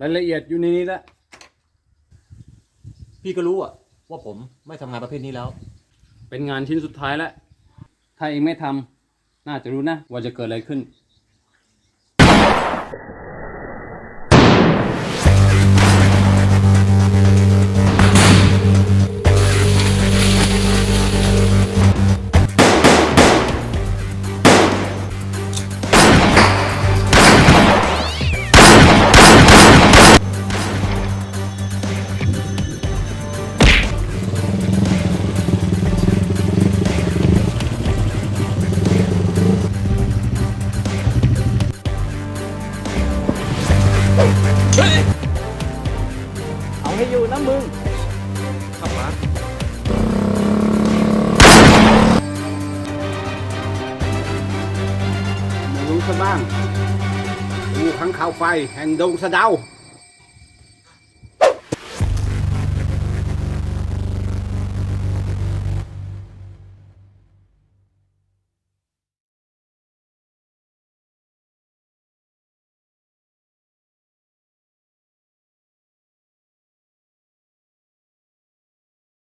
รายละเอียดอยู่ในนี้แล้วพี่ก็รู้อะว่าผมไม่ทำงานประเภทนี้แล้ว เป็นงานชิ้นสุดท้ายแล้ว ถ้าเองไม่ทำน่าจะรู้นะว่าจะเกิดอะไรขึ้น เอาให้อยู่นะมึงครับมามึงรู้ซะบ้างกูขังข่าวไฟแห่งดงสะเดา